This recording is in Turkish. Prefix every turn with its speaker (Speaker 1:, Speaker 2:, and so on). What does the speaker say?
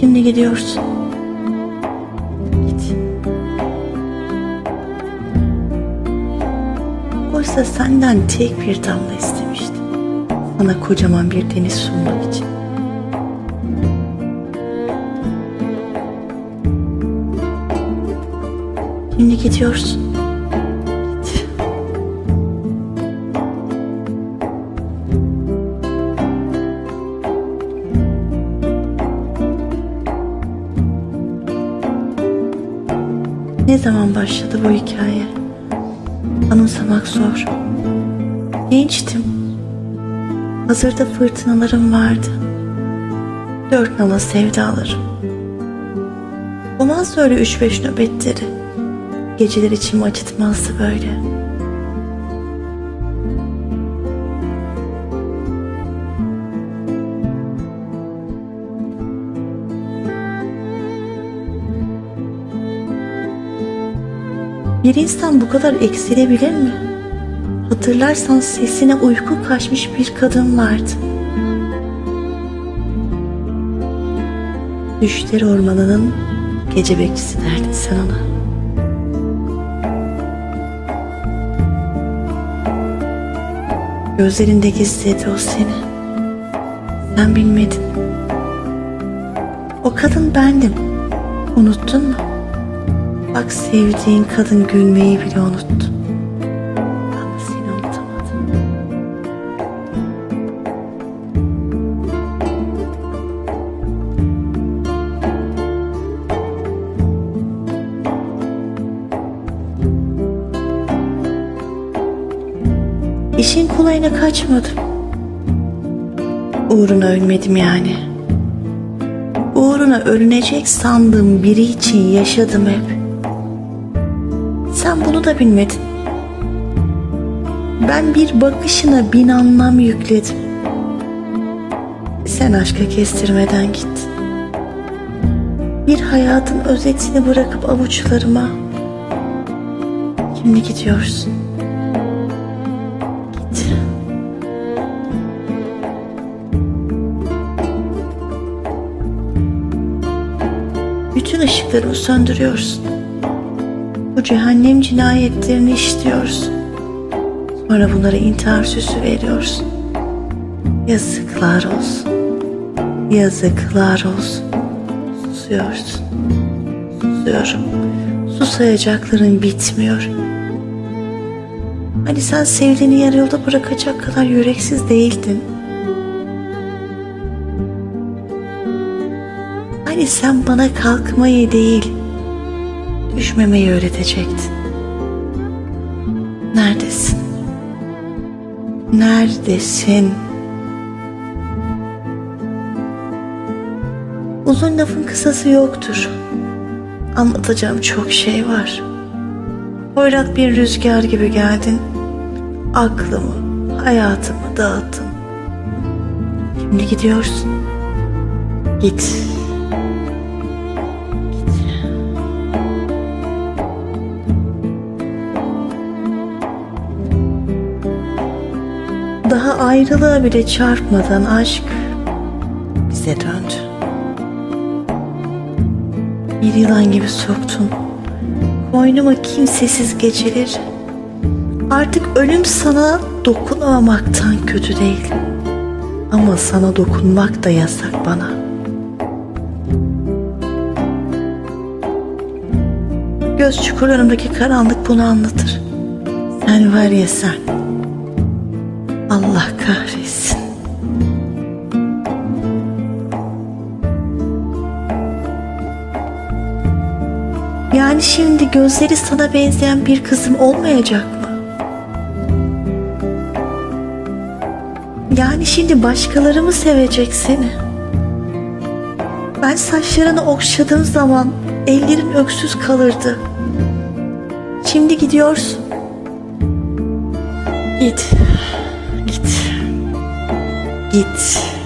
Speaker 1: Şimdi gidiyorsun. Git. Oysa senden tek bir damla istemiştim. Sana kocaman bir deniz sunmak için. Şimdi gidiyorsun. Ne zaman başladı bu hikaye? Anımsamak zor. Gençtim. Hazırda fırtınalarım vardı. Dört nala sevdalarım. Olmaz öyle üç beş nöbetleri. Geceler içimi acıtmazdı böyle. Bir insan bu kadar eksilebilir mi? Hatırlarsan sesine uyku kaçmış bir kadın vardı. Düşler ormanının gece bekçisi derdin sen ona. Gözlerinde gizledi o seni. Sen bilmedin. O kadın bendim. Unuttun mu? Bak sevdiğin kadın gülmeyi bile unuttu. Ama seni unutamadım. İşin kolayına kaçmadım. Uğruna ölmedim yani. Uğruna ölünecek sandığım biri için yaşadım hep. Sen bunu da bilmedin. Ben bir bakışına bin anlam yükledim. Sen aşka kestirmeden gittin. Bir hayatın özetini bırakıp avuçlarıma. Şimdi gidiyorsun. Git. Bütün ışıkları söndürüyorsun. Bu cehennem cinayetlerini işliyorsun. Sonra bunlara intihar süsü veriyorsun. Yazıklar olsun. Yazıklar olsun. Susuyorsun. Susuyorum. Susayacakların bitmiyor. Hani sen sevdiğini yarı yolda bırakacak kadar yüreksiz değildin. Hani sen bana kalkmayı değil, düşmemeyi öğretecektin. Neredesin? Neredesin? Uzun lafın kısası yoktur. Anlatacağım çok şey var. Hoyrat bir rüzgar gibi geldin. Aklımı, hayatımı dağıttın. Şimdi gidiyorsun. Git. Ayrılığa bile çarpmadan aşk bize döndü. Bir yılan gibi soktun. Koynuma kimsesiz geceleri. Artık ölüm sana dokunamamaktan kötü değil. Ama sana dokunmak da yasak bana. Göz çukurlarımdaki karanlık bunu anlatır. Sen var ya sen. Allah kahretsin. Yani şimdi gözleri sana benzeyen bir kızım olmayacak mı? Yani şimdi başkaları mı sevecek seni? Ben saçlarını okşadığım zaman ellerin öksüz kalırdı. Şimdi gidiyorsun. Git. Git. Git.